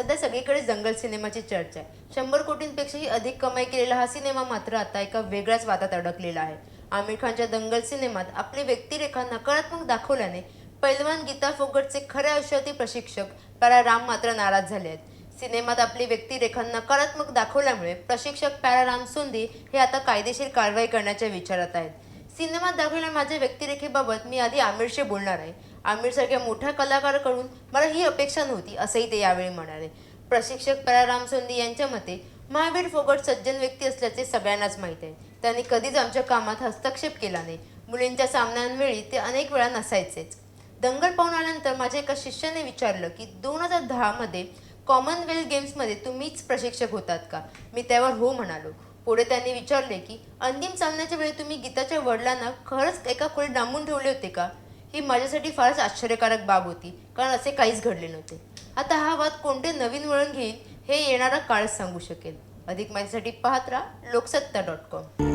सध्या सगळीकडे जंगल सिनेमाची चर्चा आहे. शंभर कोटींपेक्षाही अधिक कमाई केलेला हा सिनेमा मात्र आता एका वेगळ्याच वादात अडकलेला आहे. आमिर खानच्या दंगल सिनेमात आपली व्यक्तिरेखा नकारात्मक दाखवल्याने पैलवान गीता फोगटचे खऱ्या आयुष्यातील प्रशिक्षक पॅरा राम मात्र नाराज झाले आहेत. सिनेमात आपली व्यक्तिरेखा नकारात्मक दाखवल्यामुळे प्रशिक्षक पॅरा राम हे आता कायदेशीर कारवाई करण्याच्या विचारात आहेत. सिनेमात दाखवलेल्या माझ्या व्यक्तिरेखेबाबत मी आधी आमिरशी बोलणार आहे. आमिरसारख्या मोठ्या कलाकाराकडून मला ही अपेक्षा नव्हती असंही ते यावेळी म्हणाले. प्रशिक्षक पराराम सोंदी यांच्या मते महावीर फोगट सज्जन व्यक्ती असल्याचे सगळ्यांनाच माहीत आहे. त्यांनी कधीच आमच्या कामात हस्तक्षेप केला नाही. मुलींच्या सामन्यांवेळी ते अनेक वेळा नसायचेच. दंगल पाहून आल्यानंतर माझ्या एका शिष्याने विचारलं की दोन हजार दहामध्ये कॉमनवेल्थ गेम्समध्ये तुम्हीच प्रशिक्षक होतात का? मी त्यावर हो म्हणालो. पुढे त्यांनी विचारले की अंतिम सामन्याच्या वेळी तुम्ही गीताच्या वडिलांना खरंच एका खोलीत डांबून ठेवले होते का? ही माझ्यासाठी फारच आश्चर्यकारक बाब होती कारण असे काहीच घडले नव्हते. आता हा वाद कोणते नवीन वळण घेईल हे येणारा काळच सांगू शकेल. अधिक माहितीसाठी पाहत राहा लोकसत्ता डॉट कॉम.